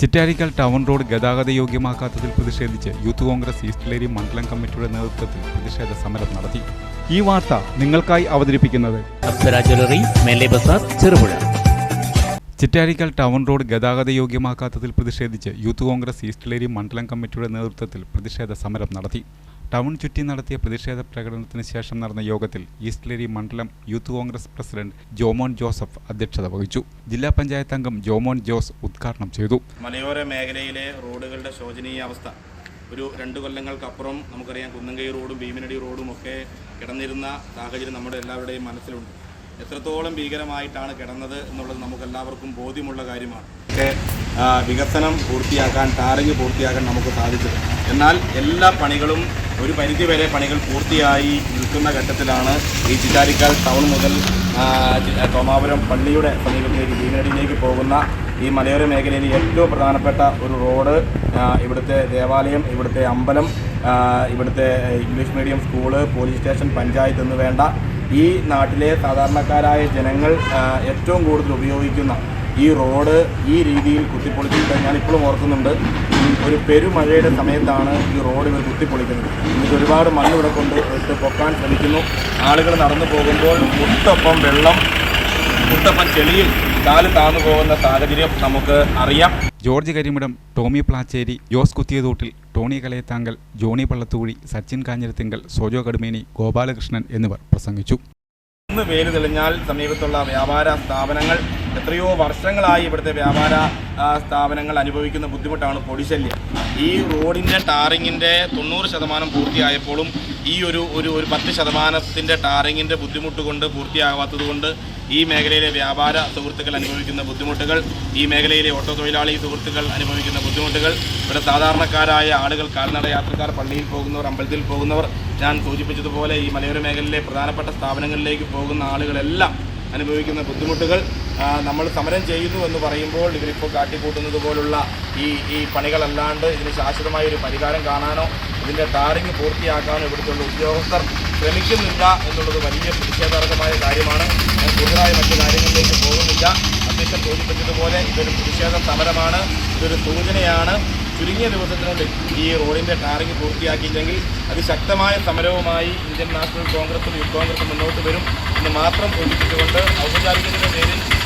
Chittarikkal town road ഗതാഗത യോഗ്യമാക്കാത്തതിൽ പ്രതിഷേധിച്ച് youth Congress east മണ്ഡലം കമ്മിറ്റിയുടെ നേതൃത്വത്തിൽ പ്രതിഷേധ സമരം നടത്തി. ഈ വാർത്ത നിങ്ങൾക്കായി അവതരിപ്പിക്കുന്നത് ചെറുപുഴ. ചിറ്റാരിക്കൽ ടൗൺ റോഡ് ഗതാഗത യോഗ്യമാക്കാത്തതിൽ പ്രതിഷേധിച്ച് യൂത്ത് കോൺഗ്രസ് ഈസ്റ്റ് മണ്ഡലം കമ്മിറ്റിയുടെ നേതൃത്വത്തിൽ പ്രതിഷേധ സമരം നടത്തി. ടൗൺ ചുറ്റി നടത്തിയ പ്രതിഷേധ പ്രകടനത്തിന് ശേഷം നടന്ന യോഗത്തിൽ ഈസ്റ്റ് ലേരി മണ്ഡലം യൂത്ത് കോൺഗ്രസ് പ്രസിഡന്റ് ജോമോൻ ജോസഫ് അധ്യക്ഷത വഹിച്ചു. ജില്ലാ പഞ്ചായത്ത് അംഗം ജോമോൻ ജോസ് ഉദ്ഘാടനം ചെയ്തു. മലയോര മേഖലയിലെ റോഡുകളുടെ ശോചനീയ അവസ്ഥ. ഒരു രണ്ട് കൊല്ലങ്ങൾക്കപ്പുറം നമുക്കറിയാം കുന്നംകൈ റോഡും ഭീമനടി റോഡും ഒക്കെ കിടന്നിരുന്ന സാഹചര്യം നമ്മുടെ എല്ലാവരുടെയും മനസ്സിലുണ്ട്. എത്രത്തോളം ഭീകരമായിട്ടാണ് കിടന്നത് എന്നുള്ളത് നമുക്കെല്ലാവർക്കും ബോധ്യമുള്ള കാര്യമാണ്. വികസനം പൂർത്തിയാക്കാൻ ടാറിങ് പൂർത്തിയാക്കാൻ നമുക്ക് സാധിച്ചത്. എന്നാൽ എല്ലാ പണികളും ഒരു പരിധിവരെ പണികൾ പൂർത്തിയായി നിൽക്കുന്ന ഘട്ടത്തിലാണ് ഈ ചിറ്റാരിക്കാൽ ടൗൺ മുതൽ തോമാപുരം പള്ളിയുടെ സമീപത്തേക്ക് വീനടിയിലേക്ക് പോകുന്ന ഈ മലയോര മേഖലയിൽ ഏറ്റവും പ്രധാനപ്പെട്ട ഒരു റോഡ് ഇവിടുത്തെ ദേവാലയം ഇവിടുത്തെ അമ്പലം ഇവിടുത്തെ English medium school police station panchayat എന്ന് വേണ്ട ഈ നാട്ടിലെ സാധാരണക്കാരായ ജനങ്ങൾ ഏറ്റവും കൂടുതൽ ഉപയോഗിക്കുന്ന ഈ റോഡ് ഈ രീതിയിൽ കുത്തിപ്പൊളിച്ചിട്ട് ഞാനിപ്പോഴും ഓർക്കുന്നുണ്ട്. ഒരു പെരുമഴയുടെ സമയത്താണ് ഈ റോഡ് ഇവർ കുത്തിപ്പൊളിക്കുന്നത്. എന്നിട്ട് ഒരുപാട് മണ്ണ് ഇവിടെ കൊണ്ട് ഇട്ട് പൊക്കാൻ ശ്രമിക്കുന്നു. ആളുകൾ നടന്നു പോകുമ്പോൾ മുട്ടൊപ്പം വെള്ളം മുട്ടൊപ്പം ചെളിയിൽ കാൽ താന്നു പോകുന്ന സാഹചര്യം നമുക്ക് അറിയാം. ജോർജ് കരിമിടം ടോമി പ്ലാച്ചേരി ജോസ് കുത്തിയതോട്ടിൽ ടോണി കലയത്താങ്കൽ ജോണി പള്ളത്തൂഴി സച്ചിൻ കാഞ്ഞിരത്തിങ്കൽ സോജോ കടുമേനി ഗോപാലകൃഷ്ണൻ എന്നിവർ പ്രസംഗിച്ചു. ഇന്ന് പേര് തെളിഞ്ഞാൽ സമീപത്തുള്ള വ്യാപാര സ്ഥാപനങ്ങൾ എത്രയോ വർഷങ്ങളായി ഇവിടുത്തെ വ്യാപാര സ്ഥാപനങ്ങൾ അനുഭവിക്കുന്ന ബുദ്ധിമുട്ടാണ് പൊടിശല്യം. ഈ റോഡിന്റെ ടാറിങ്ങിന്റെ തൊണ്ണൂറ് ശതമാനം പൂർത്തിയായപ്പോഴും ഈ ഒരു ഒരു ഒരു പത്ത് ശതമാനത്തിന്റെ ടാറിങ്ങിന്റെ ബുദ്ധിമുട്ട് കൊണ്ട് പൂർത്തിയാകാത്തത് കൊണ്ട് ഈ മേഖലയിലെ വ്യാപാര സുഹൃത്തുക്കൾ അനുഭവിക്കുന്ന ബുദ്ധിമുട്ടുകൾ ഈ മേഖലയിലെ ഓട്ടോ തൊഴിലാളി സുഹൃത്തുക്കൾ അനുഭവിക്കുന്ന ബുദ്ധിമുട്ടുകൾ ഇവിടെ സാധാരണക്കാരായ ആളുകൾ കാൽനട യാത്രക്കാർ പള്ളിയിൽ പോകുന്നവർ അമ്പലത്തിൽ പോകുന്നവർ ഞാൻ സൂചിപ്പിച്ചതുപോലെ ഈ മലയോര മേഖലയിലെ പ്രധാനപ്പെട്ട സ്ഥാപനങ്ങളിലേക്ക് പോകുന്ന ആളുകളെല്ലാം അനുഭവിക്കുന്ന ബുദ്ധിമുട്ടുകൾ നമ്മൾ സമരം ചെയ്യുന്നു എന്ന് പറയുമ്പോൾ ഇവരിപ്പോൾ കാട്ടിക്കൂട്ടുന്നത് പോലുള്ള ഈ ഈ പണികളല്ലാണ്ട് ഇതിന് ശാശ്വതമായ ഒരു പരിഹാരം കാണാനോ ഇതിന്റെ ടാറിങ് പൂർത്തിയാക്കാനോ ഇവിടുത്തെ ഉദ്യോഗസ്ഥർ ശ്രമിക്കുന്നില്ല എന്നുള്ളത് വലിയ പ്രതിഷേധാർഹമായ കാര്യമാണ്. ഞാൻ കൂടുതലായ മറ്റു കാര്യങ്ങളിലേക്ക് പോകുന്നില്ല. അധ്യക്ഷൻ സൂചിപ്പിച്ചതുപോലെ ഇതൊരു പ്രതിഷേധ സമരമാണ്. ഇതൊരു സൂചനയാണ്. ചുരുങ്ങിയ ദിവസത്തിനുള്ളിൽ ഈ റോഡിന്റെ ടാറിങ് പൂർത്തിയാക്കിയില്ലെങ്കിൽ അതിശക്തമായ സമരവുമായി ഇന്ത്യൻ നാഷണൽ കോൺഗ്രസും യൂത്ത് കോൺഗ്രസും മുന്നോട്ട് വരും എന്ന് മാത്രം സൂചിപ്പിച്ചുകൊണ്ട് ഔപചാരികതയുടെ പേരിൽ